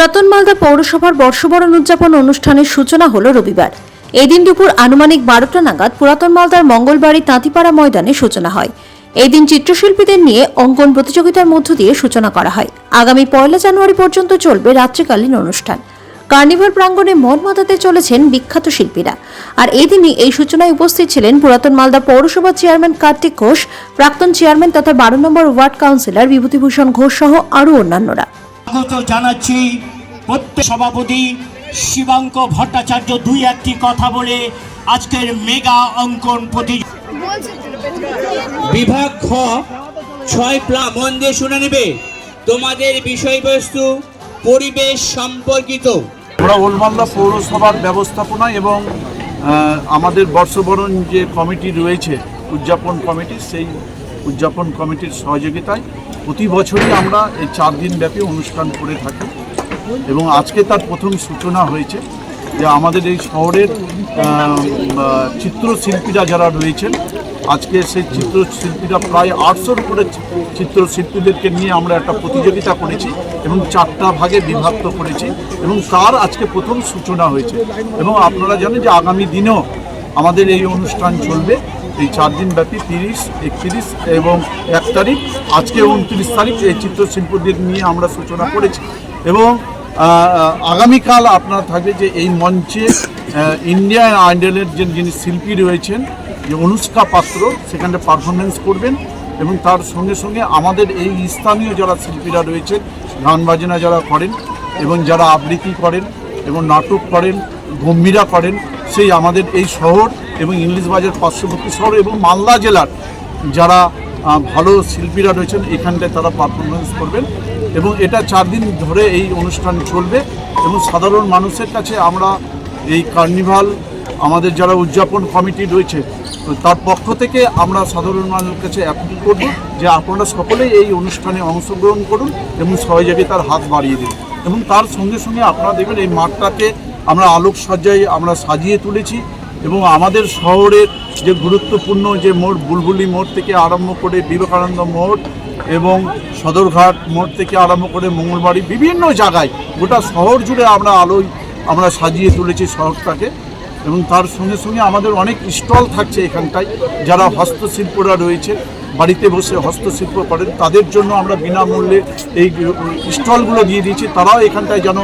পুরাতন মালদা পৌরসভার বর্ষবরণ উদযাপন অনুষ্ঠানের সূচনা হল রবিবার। এদিন দুপুর আনুমানিক বারোটা নাগাদ পুরাতন মালদার মঙ্গলবাড়ি তাঁতিপাড়া ময়দানে সূচনা হয়। এদিন চিত্রশিল্পীদের নিয়ে অঙ্কন প্রতিযোগিতার মধ্য দিয়ে সূচনা করা হয়। আগামী পয়লা জানুয়ারি পর্যন্ত চলবে রাত্রিকালীন অনুষ্ঠান। কার্নিভাল প্রাঙ্গণে মন মাতাতে চলেছেন বিখ্যাত শিল্পীরা। আর এদিনই এই সূচনায় উপস্থিত ছিলেন পুরাতন মালদা পৌরসভা চেয়ারম্যান কার্তিক ঘোষ, প্রাক্তন চেয়ারম্যান তথা বারো number ward councillor Bibhutibhushan Ghosh সহ আরও অন্যান্যরা। স্বাগত জানাচ্ছি প্রত্যেক সভাপতি শিবাঙ্ক ভট্টাচার্য দুই একটি কথা বলে আজকের মেগা অঙ্কন প্রতিযোগিতা। বিভাগ খ ছয় প্লা মন দিয়ে শুনে নেবে। তোমাদের বিষয়বস্তু পরিবেশ সম্পর্কিত। আমরা ওলমালদা পৌরসভার ব্যবস্থাপনা এবং আমাদের বর্ষবরণ যে কমিটি রয়েছে উদযাপন কমিটি সেই উদযাপন কমিটির সহযোগিতায় প্রতি বছরই আমরা এই চার দিন ব্যাপী অনুষ্ঠান করে থাকি এবং আজকে তার প্রথম সূচনা হয়েছে যে আমাদের এই শহরের চিত্রশিল্পীরা যারা রয়েছেন, আজকে সেই চিত্রশিল্পীরা প্রায় আটশোর উপরে চিত্রশিল্পীদেরকে নিয়ে আমরা একটা প্রতিযোগিতা করেছি এবং চারটা ভাগে বিভক্ত করেছি এবং তার আজকে প্রথম সূচনা হয়েছে। এবং আপনারা জানেন যে আগামী দিনেও আমাদের এই অনুষ্ঠান চলবে। এই চার দিন ব্যাপী তিরিশ, একত্রিশ এবং এক তারিখ, আজকে উনত্রিশ তারিখ এই চিত্রশিল্পীদের নিয়ে আমরা সূচনা করেছি। এবং আগামীকাল আপনার থাকবে যে এই মঞ্চে ইন্ডিয়ান আইডলের যে যিনি শিল্পী রয়েছেন, যে অনুষ্কা পাত্র, সেখানে পারফরমেন্স করবেন এবং তার সঙ্গে সঙ্গে আমাদের এই স্থানীয় যারা শিল্পীরা রয়েছেন, গান বাজনা যারা করেন এবং যারা আবৃত্তি করেন এবং নাটক করেন, গম্ভীরা করেন, সেই আমাদের এই শহর এবং ইংলিশ বাজার পার্শ্ববর্তী শহর এবং মালদা জেলার যারা ভালো শিল্পীরা রয়েছেন, এখানটায় তারা পারফরমেন্স করবেন। এবং এটা চার দিন ধরে এই অনুষ্ঠান চলবে এবং সাধারণ মানুষের কাছে আমরা এই কার্নিভাল আমাদের যারা উদযাপন কমিটি রয়েছে, তার পক্ষ থেকে আমরা সাধারণ মানুষের কাছে অ্যাপিল করব যে আপনারা সকলেই এই অনুষ্ঠানে অংশগ্রহণ করুন এবং সহযোগিতার হাত বাড়িয়ে দিন। এবং তার সঙ্গে সঙ্গে আপনারা দেখবেন এই মাঠটাকে আমরা আলোক সজ্জায় আমরা সাজিয়ে তুলেছি। এবং আমাদের শহরের যে গুরুত্বপূর্ণ যে মোড়, বুলবুলি মোড় থেকে আরম্ভ করে বিবেকানন্দ মোড় এবং সদরঘাট মোড় থেকে আরম্ভ করে মঙ্গলবাড়ি বিভিন্ন জায়গায় গোটা শহর জুড়ে আমরা আলোয় আমরা সাজিয়ে তুলেছি শহরটাকে এবং তার সঙ্গে সঙ্গে আমাদের অনেক স্টল থাকছে এখানটায় যারা হস্তশিল্পরা রয়েছে। বাড়িতে বসে হস্তশিল্প করেন, তাদের জন্য আমরা বিনামূল্যে এই স্টলগুলো দিয়ে দিয়েছি। তারাও এখানটায় যেন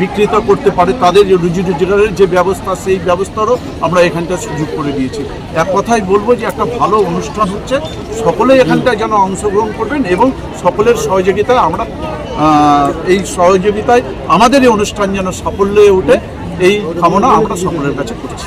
বিক্রেতা করতে পারে, তাদের রুজি রোজগারের যে ব্যবস্থা, সেই ব্যবস্থারও আমরা এখানটায় সুযোগ করে দিয়েছি। এক কথাই বলব যে একটা ভালো অনুষ্ঠান হচ্ছে, সকলে এখানটায় যেন অংশগ্রহণ করবেন এবং সকলের সহযোগিতায় আমরা এই সহযোগিতায় আমাদের এই অনুষ্ঠান যেন সাফল্যে ওঠে, এই কামনা আমরা সকলের কাছে করছি।